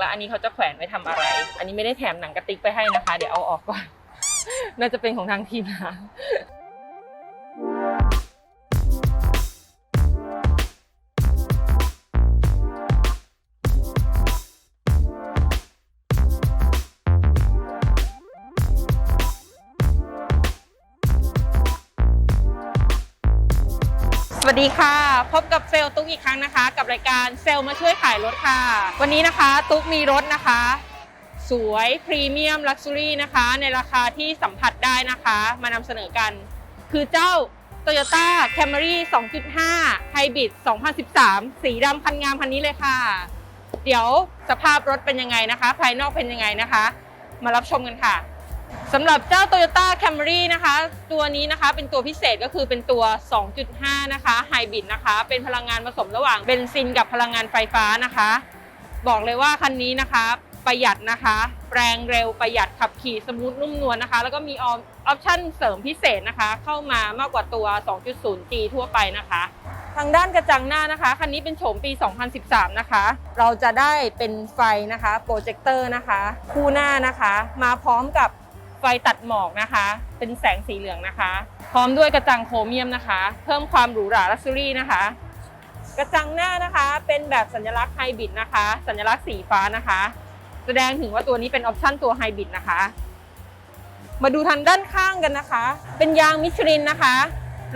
แล้วอันนี้เขาจะแขวนไว้ทำอะไร อันนี้ไม่ได้แถมหนังกระติกไปให้นะคะ เดี๋ยวเอาออกก่อน น่าจะเป็นของทางทีมงาน สวัสดีค่ะ พบกับเซลตุ๊กอีกครั้งนะคะ กับรายการเซลมาช่วยขายรถค่ะ วันนี้นะคะ ตุ๊กมีรถนะคะ สวยพรีเมียมลักซ์ u รี่นะคะ ในราคาที่สัมผัสได้นะคะ มานำเสนอกัน คือเจ้า Toyota Camry 2.5 Hybrid 2013 สีดำคันงามคันนี้เลยค่ะ เดี๋ยวสภาพรถเป็นยังไงนะคะ ภายนอกเป็นยังไงนะคะ มารับชมกันค่ะ สำหรับเจ้า Toyota Camry นะคะ ตัวนี้นะคะเป็นตัวพิเศษก็คือเป็นตัว 2.5 นะคะไฮบริดนะคะ เป็นพลังงานผสมระหว่างเบนซินกับพลังงานไฟฟ้านะคะ บอกเลยว่าคันนี้นะคะ ประหยัดนะคะแรงเร็วประหยัดขับขี่สมูทนุ่มนวลนะคะ แล้วก็มีออปชั่นเสริมพิเศษนะคะ เข้ามามากกว่าตัว 2.0G ทั่วไปนะคะ ทางด้านกระจังหน้านะคะคันนี้เป็นโฉมปี 2013 นะคะ เราจะได้เป็นไฟนะคะโปรเจคเตอร์นะคะ คู่หน้านะคะ มาพร้อมกับ ไฟตัดหมอกนะคะ เป็นแสงสีเหลืองนะคะ พร้อมด้วยกระจังโครเมียมนะคะ เพิ่มความหรูหราลักซ์รี่นะคะ กระจังหน้านะคะเป็นแบบสัญลักษณ์ไฮบริดนะคะ สัญลักษณ์สีฟ้านะคะ แสดงถึงว่าตัวนี้เป็นออปชั่นตัวไฮบริดนะคะ มาดูทางด้านข้างกันนะคะ เป็นยางมิชลินนะคะ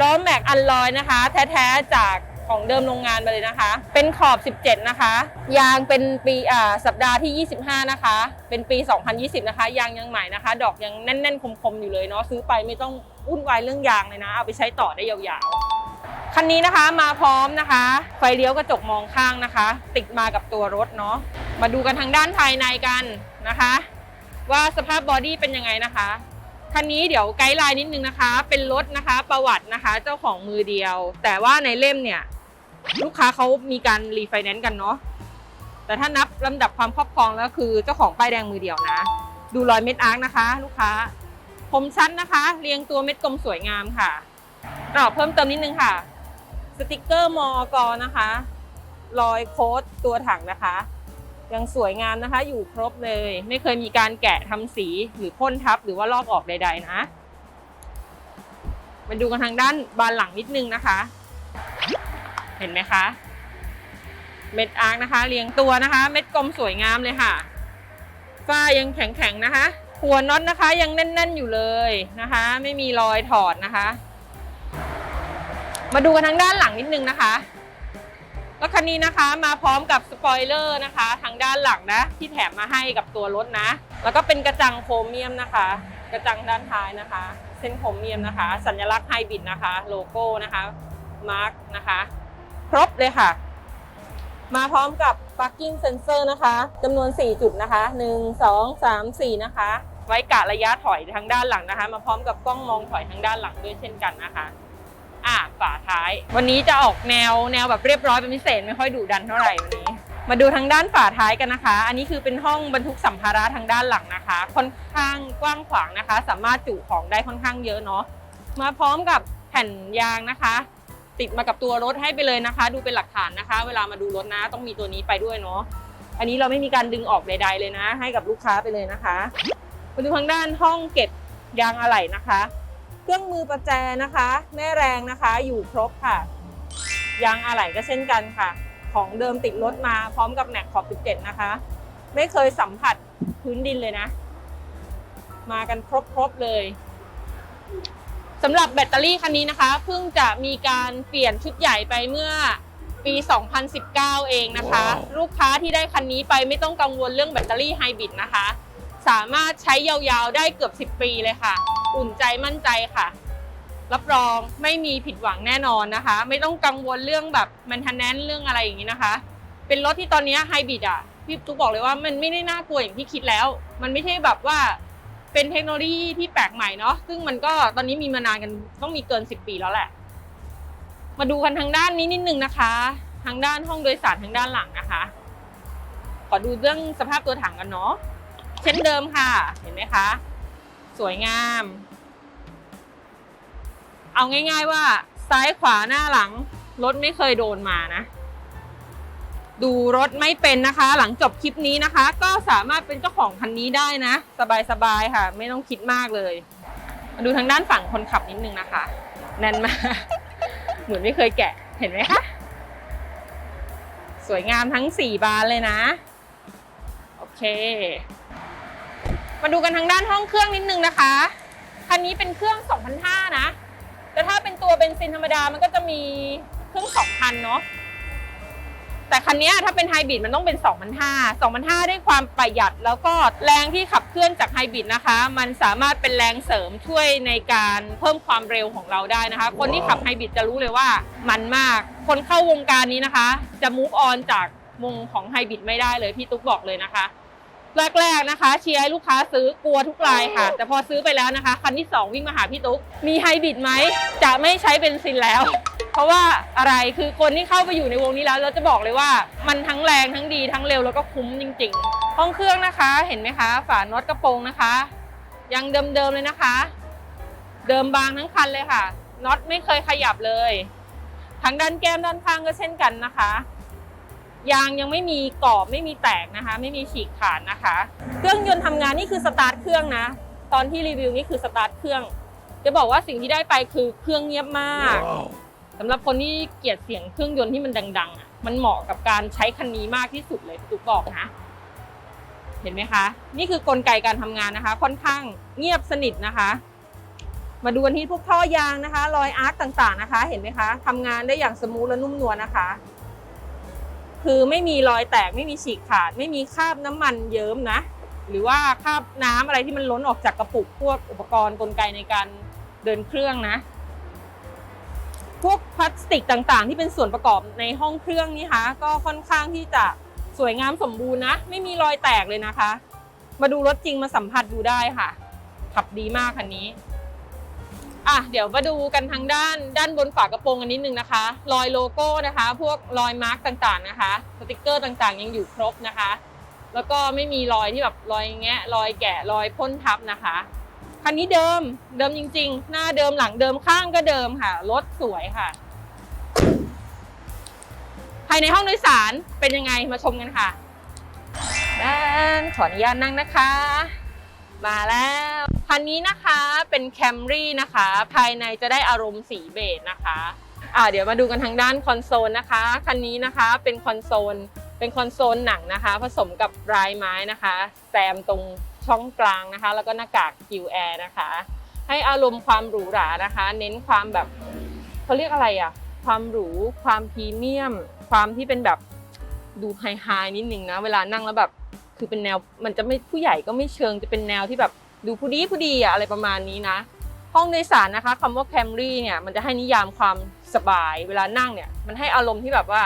ล้อแม็กอัลลอยนะคะ แท้ๆจาก ของเดิมโรงงานมาเลยนะคะ เป็นขอบ 17 นะคะ ยางเป็นปีอ่าสัปดาห์ที่ 25 นะคะ เป็นปี 2020 นะคะ ยางยังใหม่นะคะ ดอกยังแน่นๆ คมๆ อยู่เลยเนาะ ซื้อไปไม่ต้องวุ่นวายเรื่องยางเลยนะ เอาไปใช้ต่อได้ยาวๆ คันนี้นะคะมาพร้อมนะคะ ไฟเลี้ยวกระจกมองข้างนะคะ ติดมากับตัวรถเนาะ มาดูกันทางด้านภายในกันนะคะ ว่าสภาพบอดี้เป็นยังไงนะคะคันนี้เดี๋ยวไกด์ไลน์นิดนึงนะคะ เป็นรถนะคะ ประวัตินะคะ เจ้าของมือเดียว แต่ว่าในเล่มเนี่ย ลูกค้าเขามีการรีไฟแนนซ์กันเนาะแต่ถ้านับลำดับความครอบครองแล้วคือเจ้าของป้ายแดงมือเดียวนะ ดูรอยเม็ดอาร์คนะคะ ลูกค้าคมชั้นนะคะ เรียงตัวเม็ดกลมสวยงามค่ะอ่าเพิ่มเติมนิดนึงค่ะ สติกเกอร์มอกนะคะรอยโค้ดตัวถังนะคะ ยังสวยงามนะคะ อยู่ครบเลย ไม่เคยมีการแกะทำสีหรือพ่นทับหรือว่าลอกออกใด ๆ นะ มาดูกันทางด้านบานหลังนิดนึงนะคะ เห็นไหมคะ เม็ดอาร์คนะคะเรียงตัวนะคะ เม็ดกลมสวยงามเลยค่ะ ฝ้ายังแข็งๆนะคะหัวน็อตนะคะยังแน่น ๆอยู่เลยนะคะ ไม่มีรอยถอดนะคะ มาดูกันทางด้านหลังนิดนึงนะคะรถคันนี้นะคะมาพร้อมกับสปอยเลอร์นะคะ ทางด้านหลังนะที่แถมมาให้กับตัวรถนะ แล้วก็เป็นกระจังโครเมียมนะคะ กระจังด้านท้ายนะคะ เส้นโครเมียมนะคะ สัญลักษณ์ไฮบริดนะคะ โลโก้นะคะมาร์กนะคะ ครบเลยค่ะ มาพร้อมกับ parking sensor นะคะจำนวน 4 จุดนะคะ 1 2 3 4 นะคะ ไว้กะระยะถอยทางด้านหลังนะคะ มาพร้อมกับกล้องมองถอยทางด้านหลังด้วยเช่นกันนะคะอะฝาท้าย วันนี้จะออกแนวแนวแบบเรียบร้อยเป็นพิเศษไม่ค่อยดุดันเท่าไหร่วันนี้ มาดูทางด้านฝาท้ายกันนะคะ อันนี้คือเป็นห้องบรรทุกสัมภาระทางด้านหลังนะคะ ค่อนข้างกว้างขวางนะคะ สามารถจุของได้ค่อนข้างเยอะเนาะมาพร้อมกับแผ่นยางนะคะ ติดมากับตัวรถให้ไปเลยนะคะ ดูเป็นหลักฐานนะคะ เวลามาดูรถนะ ต้องมีตัวนี้ไปด้วยเนาะอันนี้เราไม่มีการดึงออกใด ๆ เลยนะ ให้กับลูกค้าไปเลยนะคะมาดูทางด้านห้องเก็บยางอะไหล่นะคะ เครื่องมือประแจนะคะ แม่แรงนะคะ อยู่ครบค่ะ ยางอะไหล่ก็เช่นกันค่ะ ของเดิมติดรถมาพร้อมกับแหนกขอบ 17 นะคะ ไม่เคยสัมผัสพื้นดินเลยนะ มากันครบๆเลย สำหรับแบตเตอรี่คันนี้นะคะเพิ่งจะมีการเปลี่ยนชุดใหญ่ไปเมื่อปี 2019 เองนะคะลูกค้าที่ได้คันนี้ไปไม่ต้องกังวลเรื่องแบตเตอรี่ไฮบริดนะคะ สามารถใช้ยาวๆได้เกือบ 10 ปีเลยค่ะ อุ่นใจมั่นใจค่ะ รับรองไม่มีผิดหวังแน่นอนนะคะ ไม่ต้องกังวลเรื่องแบบมันทันแนนเรื่องอะไรอย่างนี้นะคะ เป็นรถที่ตอนนี้ไฮบริดอะพี่ตุ๊กบอกเลยว่ามันไม่ได้น่ากลัวอย่างที่คิดแล้ว มันไม่ใช่แบบว่า เป็นเทคโนโลยีที่แปลกใหม่เนาะซึ่งมันก็ตอนนี้มีมานานกันต้องมีเกิน 10 ปีแล้วแหละ มาดูกันทางด้านนี้นิดนึงนะคะ ทางด้านห้องโดยสารทางด้านหลังนะคะ ขอดูเรื่องสภาพตัวถังกันเนาะเช่นเดิมค่ะ เห็นไหมคะ สวยงาม เอาง่าย ๆว่าซ้ายขวาหน้าหลังรถไม่เคยโดนมานะ ดูรถไม่เป็นนะคะ หลังจบคลิปนี้นะคะ ก็สามารถเป็นเจ้าของคันนี้ได้นะ สบายๆค่ะ ไม่ต้องคิดมากเลย มาดูทางด้านฝั่งคนขับนิดนึงนะคะแน่นมากเหมือนไม่เคยแกะเห็นไหมคะสวยงามทั้ง 4 บานเลยนะ โอเค มาดูกันทางด้านห้องเครื่องนิดนึงนะคะคันนี้เป็นเครื่อง2,500นะแต่ถ้าเป็นตัวเบนซินธรรมดามันก็จะมีเครื่อง2,000เนาะ แต่คันนี้ถ้าเป็นไฮบริดมันต้องเป็น 2,500 2,500 ได้ความประหยัดแล้วก็แรงที่ขับเคลื่อนจากไฮบริดนะคะ มันสามารถเป็นแรงเสริมช่วยในการเพิ่มความเร็วของเราได้นะคะ คนที่ขับไฮบริดจะรู้เลยว่ามันมาก คนเข้าวงการนี้นะคะ จะมูฟออนจากวงของไฮบริดไม่ได้เลยพี่ตุ๊กบอกเลยนะคะแรกๆนะคะเชียร์ให้ลูกค้าซื้อกลัวทุกรายค่ะ แต่พอซื้อไปแล้วนะคะ คันที่ 2 วิ่งมาหาพี่ตุ๊กมีไฮบริดไหมจะไม่ใช้เบนซินแล้ว เพราะว่าอะไรคือคนที่เข้าไปอยู่ในวงนี้แล้วเราจะบอกเลยว่ามันทั้งแรงทั้งดีทั้งเร็วแล้วก็คุ้มจริง ๆ ห้องเครื่องนะคะเห็นไหมคะ ฝาน็อตกระโปรงนะคะ ยังเดิมๆเลยนะคะ เดิมบางทั้งคันเลยค่ะน็อตไม่เคยขยับเลยทั้งด้านแก้มด้านข้างก็เช่นกันนะคะยางยังไม่มีกรอบไม่มีแตกนะคะ ไม่มีฉีกขาดนะคะ เครื่องยนต์ทำงานนี่คือสตาร์ทเครื่องนะ ตอนที่รีวิวนี่คือสตาร์ทเครื่อง จะบอกว่าสิ่งที่ได้ไปคือเครื่องเงียบมาก สำหรับคนที่เกลียดเสียงเครื่องยนต์ที่มันดังๆอะมันเหมาะกับการใช้คันนี้มากที่สุดเลยตุ๊กบอกนะ เห็นไหมคะ นี่คือกลไกการทำงานนะคะ ค่อนข้างเงียบสนิทนะคะ มาดูกันที่พวกท่อยางนะคะ รอยอาร์คต่างๆนะคะ เห็นไหมคะทำงานได้อย่างสมูทและนุ่มนวลนะคะ คือไม่มีรอยแตกไม่มีฉีกขาด ไม่มีคราบน้ำมันเยิ้มนะ หรือว่าคราบน้ำอะไรที่มันล้นออกจากกระปุกพวกอุปกรณ์กลไกในการเดินเครื่องนะ พวกพลาสติกต่างๆ ที่เป็นส่วนประกอบในห้องเครื่องนี่คะก็ค่อนข้างที่จะสวยงามสมบูรณ์นะ ไม่มีรอยแตกเลยนะคะ มาดูรถจริงมาสัมผัสดูได้ค่ะ ขับดีมากคันนี้อะเดี๋ยวมาดูกันทางด้านด้านบนฝากระโปรงกันนิดนึงนะคะ รอยโลโก้นะคะ พวกรอยมาร์กต่างๆนะคะสติกเกอร์ต่างๆ ยังอยู่ครบนะคะ แล้วก็ไม่มีรอยที่แบบรอยแงะรอยแกะรอยพ่นทับนะคะ คันนี้เดิมเดิมจริง ๆ หน้าเดิมหลังเดิมข้างก็เดิมค่ะ รถสวยค่ะ ภายในห้องโดยสารเป็นยังไงมาชมกันค่ะด้านขออนุญาตนั่งนะคะ มาแล้วคันนี้นะคะเป็นแคมรี่นะคะ ภายในจะได้อารมณ์สีเบจนะคะอ่าเดี๋ยวมาดูกันทางด้านคอนโซลนะคะคันนี้นะคะเป็นคอนโซลเป็นคอนโซลหนังนะคะ ผสมกับรายไม้นะคะ แซมตรง ช่องกลางนะคะ แล้วก็หน้ากากกิวแอร์นะคะ ให้อารมณ์ความหรูหรานะคะ เน้นความแบบเขาเรียกอะไรอะความหรูความพรีเมียม ความที่เป็นแบบดูไฮไฮนิดนึงนะ เวลานั่งแล้วแบบคือเป็นแนวมันจะไม่ผู้ใหญ่ก็ไม่เชิงจะเป็นแนวที่แบบดูผู้ดีผู้ดีอะอะไรประมาณนี้นะ ห้องโดยสารนะคะคำว่าแคมรี่เนี่ยมันจะให้นิยามความสบาย เวลานั่งเนี่ยมันให้อารมณ์ที่แบบว่า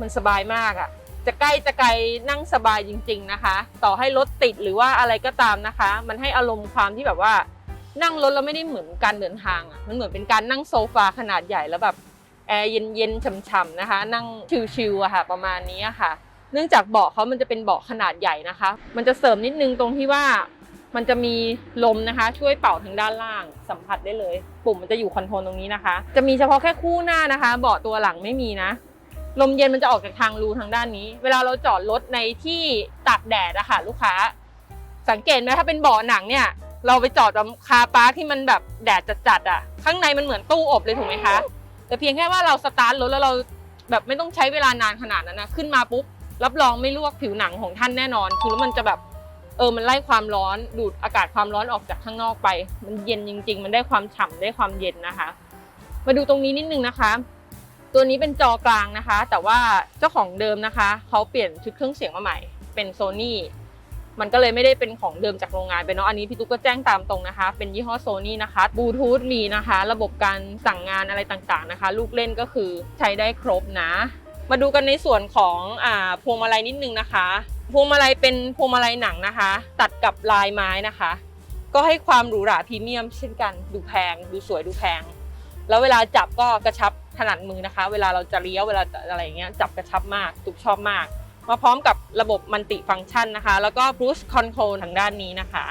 มันสบายมากอะ จะใกล้จะไกลนั่งสบายจริง ๆนะคะ ต่อให้รถติดหรือว่าอะไรก็ตามนะคะ มันให้อารมณ์ความที่แบบว่า นั่งรถแล้วไม่ได้เหมือนการเดินทางอะมันเหมือนเป็นการนั่งโซฟาขนาดใหญ่แล้วแบบแอร์เย็นๆฉ่ำๆนะคะ นั่งชิลๆอะค่ะ ประมาณนี้ค่ะ เนื่องจากเบาะเขามันจะเป็นเบาะขนาดใหญ่นะคะ มันจะเสริมนิดนึงตรงที่ว่ามันจะมีลมนะคะ ช่วยเป่าทางด้านล่างสัมผัสได้เลย ปุ่มมันจะอยู่คอนโทรลตรงนี้นะคะ จะมีเฉพาะแค่คู่หน้านะคะ เบาะตัวหลังไม่มีนะ ลมเย็นมันจะออกจากทางรูทางด้านนี้ เวลาเราจอดรถในที่ตากแดดอะค่ะลูกค้า สังเกตไหมถ้าเป็นเบาะหนังเนี่ย เราไปจอดแบบคาร์ปาร์คที่มันแบบแดดจัดๆอะข้างในมันเหมือนตู้อบเลยถูกไหมคะ แต่เพียงแค่ว่าเราสตาร์ทรถแล้วเราแบบไม่ต้องใช้เวลานานขนาดนั้นนะขึ้นมาปุ๊บรับรองไม่ลวกผิวหนังของท่านแน่นอน คือแล้วมันจะแบบเออมันไล่ความร้อนดูดอากาศความร้อนออกจากข้างนอกไป มันเย็นจริง ๆ มันได้ความฉ่ำได้ความเย็นนะคะ มาดูตรงนี้นิดนึงนะคะ ตัวนี้เป็นจอกลางนะคะ แต่ว่าเจ้าของเดิมนะคะเขาเปลี่ยนชุดเครื่องเสียงมาใหม่ เป็นโซนี่มันก็เลยไม่ได้เป็นของเดิมจากโรงงานไปเนาะอันนี้พี่ตุ๊กก็แจ้งตามตรงนะคะ เป็นยี่ห้อโซนี่นะคะบลูทูธมีนะคะ ระบบการสั่งงานอะไรต่างๆนะคะ ลูกเล่นก็คือใช้ได้ครบนะ มาดูกันในส่วนของอ่าพวงมาลัยนิดนึงนะคะพวงมาลัยเป็นพวงมาลัยหนังนะคะ ตัดกับลายไม้นะคะ ก็ให้ความหรูหราพรีเมียมเช่นกันดูแพง ดูสวยดูแพง แล้วเวลาจับก็กระชับ ถนัดมือนะคะ เวลาเราจะเลี้ยวเวลาอะไรอย่างเงี้ยจับกระชับมากตุกชอบมาก มาพร้อมกับระบบมัลติฟังก์ชันนะคะ แล้วก็ Cruise Control ทางด้านนี้นะคะ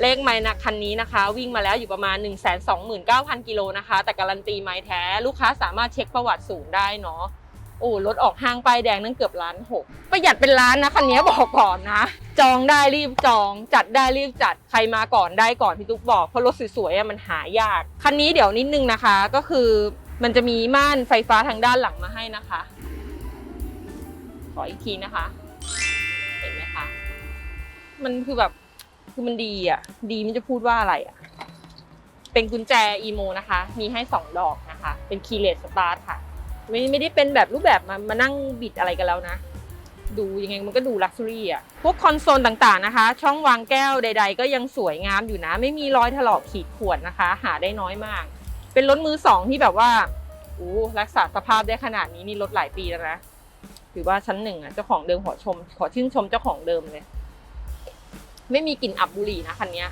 เลขไม้นะคันนี้นะคะ วิ่งมาแล้วอยู่ประมาณ 1 2 9 0 0 0 กิโลนะคะ แต่การันตีไม้แท้ ลูกค้าสามารถเช็คประวัติศูนย์ได้เนาะโอ้รถออกห้างป้ายแดงนั่นเกือบล้านหกประหยัดเป็นล้านนะคันนี้บอกก่อนนะ จองได้รีบจอง จัดได้รีบจัดใครมาก่อนได้ก่อนพี่ตุ๊กบอกเพราะรถสวยๆมันหายาก คันนี้เดี๋ยวนิดนึงนะคะ ก็คือ มันจะมีม่านไฟฟ้าทางด้านหลังมาให้นะคะ ขออีกทีนะคะ เห็นไหมคะ มันคือแบบคือมันดีอะ ดีมันจะพูดว่าอะไรอะ เป็นกุญแจอีโมนะคะ มีให้สองดอกนะคะ เป็นคีย์เลสสตาร์ทค่ะ ไม่ไม่ได้เป็นแบบรูปแบบมามานั่งบิดอะไรกันแล้วนะ ดูยังไงมันก็ดูลักซ์รี่อะ พวกคอนโซลต่างๆนะคะ ช่องวางแก้วใด ๆ ก็ยังสวยงามอยู่นะ ไม่มีรอยถลอกขีดข่วนนะคะ หาได้น้อยมาก เป็นรถมือสองที่แบบว่าอู้รักษาสภาพได้ขนาดนี้นี่รถหลายปีแล้วนะถือว่าชั้นหนึ่งอะเจ้าของเดิมขอชม ขอชื่นชมเจ้าของเดิมเลย ไม่มีกลิ่นอับบุหรี่นะคันนี้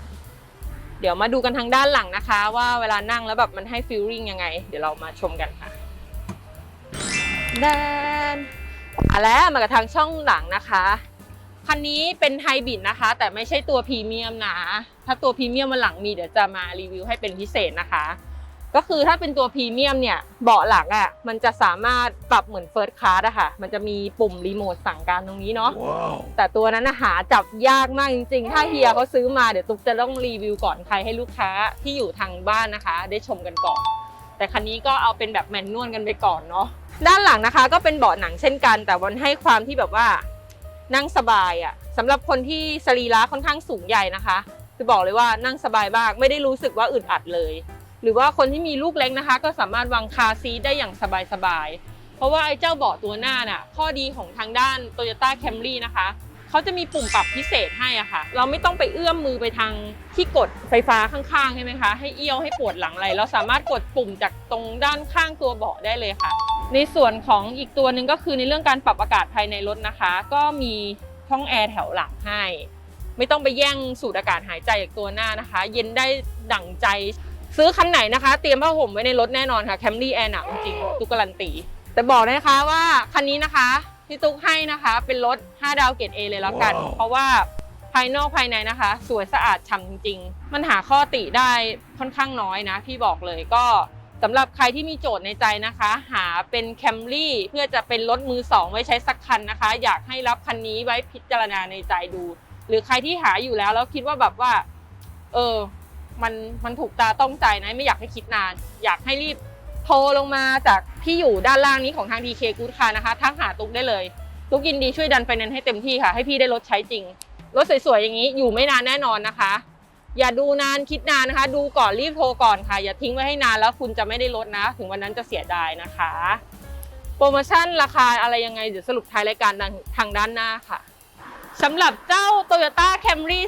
เดี๋ยวมาดูกันทางด้านหลังนะคะ ว่าเวลานั่งแล้วแบบมันให้ฟีลลิ่งยังไง เดี๋ยวเรามาชมกันค่ะแดนอะแล้วมากับทางช่องหลังนะคะคันนี้เป็นไฮบริดนะคะ แต่ไม่ใช่ตัวพรีเมียมนะ ถ้าตัวพรีเมียมมันหลังมีเดี๋ยวจะมารีวิวให้เป็นพิเศษนะคะ ก็คือถ้าเป็นตัวพรีเมียมเนี่ยเบาะหลังอะมันจะสามารถปรับเหมือนเฟิร์สคลาสอะค่ะ มันจะมีปุ่มรีโมทสั่งการตรงนี้เนาะ Wow. แต่ตัวนั้นนะหาจับยากมากจริงๆ ถ้าเฮียเขาซื้อมาเดี๋ยวตุ๊กจะต้องรีวิวก่อนใครให้ลูกค้าที่อยู่ทางบ้านนะคะ ได้ชมกันก่อน แต่คันนี้ก็เอาเป็นแบบแมนนวลกันไปก่อนเนาะด้านหลังนะคะ ก็เป็นเบาะหนังเช่นกัน แต่วันให้ความที่แบบว่านั่งสบายอะ่ะสำหรับคนที่สรีระค่อนข้างสูงใหญ่นะคะจะบอกเลยว่านั่งสบายมากไม่ได้รู้สึกว่าอึดอัดเลย หรือว่าคนที่มีลูกเล็กนะคะ ก็สามารถวางคาซีทได้อย่างสบายๆ เพราะว่าไอ้เจ้าเบาะตัวหน้าน่ะข้อดีของทางด้าน Toyota Camry นะคะเขาจะมีปุ่มปรับพิเศษให้อะค่ะ เราไม่ต้องไปเอื้อมมือไปทางที่กดไฟฟ้าข้างๆใช่ไหมคะ ให้เอี้ยวให้ปวดหลังอะไรเราสามารถกดปุ่มจากตรงด้านข้างตัวเบาะได้เลยค่ะ ในส่วนของอีกตัวหนึ่งก็คือในเรื่องการปรับอากาศภายในรถนะคะ ก็มีช่องแอร์แถวหลังให้ ไม่ต้องไปแย่งสูดอากาศหายใจจากตัวหน้านะคะ เย็นได้ดั่งใจ ซื้อคันไหนนะคะ เตรียมผ้าห่มไว้ในรถแน่นอนค่ะ Camry Air หนักจริงๆตุกการันตี แต่บอกเลยนะคะว่าคันนี้นะคะที่ตุ๊กให้นะคะ เป็นรถ 5 ดาวเกรด A เลยแล้วกันว้าวเพราะว่าภายนอกภายในนะคะ สวยสะอาดฉ่ำจริง ๆ มันหาข้อติได้ค่อนข้างน้อยนะ พี่บอกเลยก็สำหรับใครที่มีโจทย์ในใจนะคะ หาเป็น Camry เพื่อจะเป็นรถมือสองไว้ใช้สักคันนะคะ อยากให้รับคันนี้ไว้พิจารณาในใจดู หรือใครที่หาอยู่แล้วแล้วคิดว่าแบบว่า เออ มันมันถูกตาต้องใจนะไม่อยากให้คิดนาน อยากให้รีบโทรลงมาจากที่อยู่ด้านล่างนี้ของทาง DK Good Car นะคะทักหาตุ๊กได้เลยตุ๊กยินดีช่วยดันไฟแนนซ์ให้เต็มที่ค่ะ ให้พี่ได้รถใช้จริงรถสวยๆอย่างนี้อยู่ไม่นานแน่นอนนะคะ อย่าดูนานคิดนานนะคะ ดูก่อนรีบโทรก่อนค่ะ อย่าทิ้งไว้ให้นานแล้วคุณจะไม่ได้รถนะ ถึงวันนั้นจะเสียดายนะคะ โปรโมชั่นราคาอะไรยังไงเดี๋ยวสรุปท้ายรายการทางด้านหน้าค่ะ สำหรับเจ้า Toyota Camry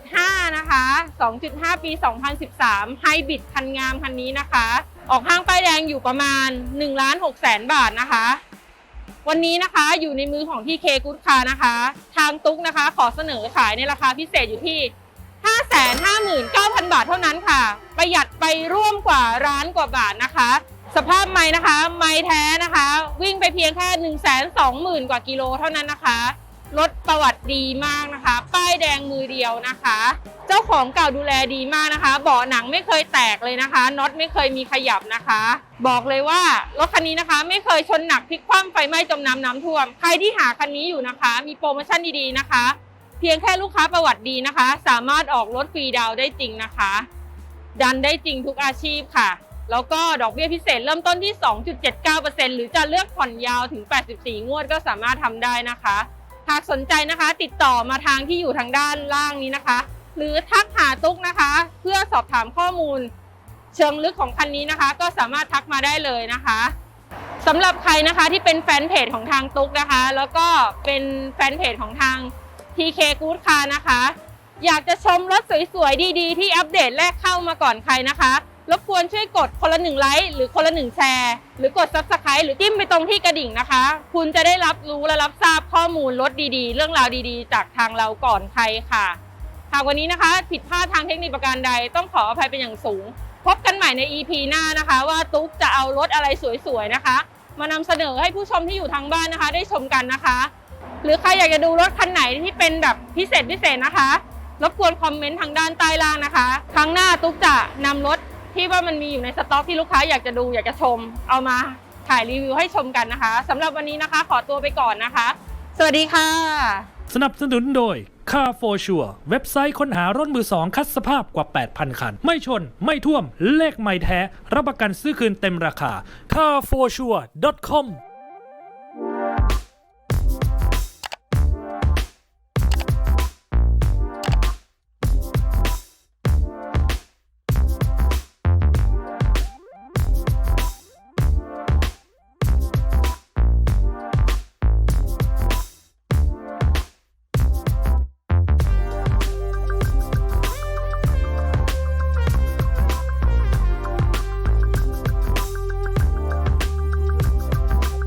2.5 นะคะ 2.5 ปี 2013 ไฮบริดคันงามคันนี้นะคะ ออกห้างป้ายแดงอยู่ประมาณ1ล้าน6แสนบาทนะคะ วันนี้นะคะอยู่ในมือของที่เคกุดคานะคะ ทางตุ๊กนะคะขอเสนอขายในราคาพิเศษอยู่ที่ 559,000 บาทเท่านั้นค่ะ ประหยัดไปร่วมกว่าร้านกว่าบาทนะคะ สภาพไม้นะคะ ไม้แท้นะคะ วิ่งไปเพียงแค่ 120,000 กว่ากิโลเท่านั้นนะคะ รถประวัติดีมากนะคะ ป้ายแดงมือเดียวนะคะ เจ้าของเก่าดูแลดีมากนะคะ เบาะหนังไม่เคยแตกเลยนะคะน็อตไม่เคยมีขยับนะคะ บอกเลยว่ารถคันนี้นะคะ ไม่เคยชนหนักพลิกคว่ำไฟไหม้จมน้ำน้ำท่วม ใครที่หาคันนี้อยู่นะคะ มีโปรโมชั่นดีๆนะคะ เพียงแค่ลูกค้าประวัติดีนะคะ สามารถออกรถฟรีดาวได้จริงนะคะ ดันได้จริงทุกอาชีพค่ะแล้วก็ดอกเบี้ยพิเศษเริ่มต้นที่ 2.79%หรือจะเลือกผ่อนยาวถึง 84 งวดก็สามารถทำได้นะคะ หากสนใจนะคะติดต่อมาทางที่อยู่ทางด้านล่างนี้นะคะ หรือทักหาตุ๊กนะคะ เพื่อสอบถามข้อมูล เชิงลึกของคันนี้นะคะ ก็สามารถทักมาได้เลยนะคะสำหรับใครนะคะที่เป็นแฟนเพจของทางตุ๊กนะคะ แล้วก็เป็นแฟนเพจของทาง TK Good Car นะคะ อยากจะชมรถสวยๆดีๆ ที่อัปเดตแรกเข้ามาก่อนใครนะคะ รบกวนช่วยกดคนละหนึ่งไลค์หรือคนละหนึ่งแชร์หรือกด Subscribe หรือจิ้มไปตรงที่กระดิ่งนะคะ คุณจะได้รับรู้และรับทราบข้อมูลรถดีๆ เรื่องราวดีๆ จากทางเราก่อนใครค่ะหากวันนี้นะคะ ผิดพลาดทางเทคนิคประการใดต้องขออภัยเป็นอย่างสูง พบกันใหม่ใน EP หน้านะคะ ว่าตุ๊กจะเอารถอะไรสวยๆนะคะ มานำเสนอให้ผู้ชมที่อยู่ทางบ้านนะคะ ได้ชมกันนะคะ หรือใครอยากจะดูรถคันไหนที่เป็นแบบพิเศษพิเศษนะคะรบกวนคอมเมนต์ทางด้านใต้ล่างนะคะ ครั้งหน้าตุ๊กจะนำรถ ที่ว่ามันมีอยู่ในสต็อกที่ลูกค้าอยากจะดูอยากจะชม เอามาถ่ายรีวิวให้ชมกันนะคะสำหรับวันนี้นะคะ ขอตัวไปก่อนนะคะ สวัสดีค่ะ สนับสนุนโดย Car for Sure เว็บไซต์ค้นหารถมือสองคัดสภาพกว่า 8,000 คัน ไม่ชน ไม่ท่วม เลขไม่แท้ รับประกันซื้อคืนเต็มราคา carforsure.com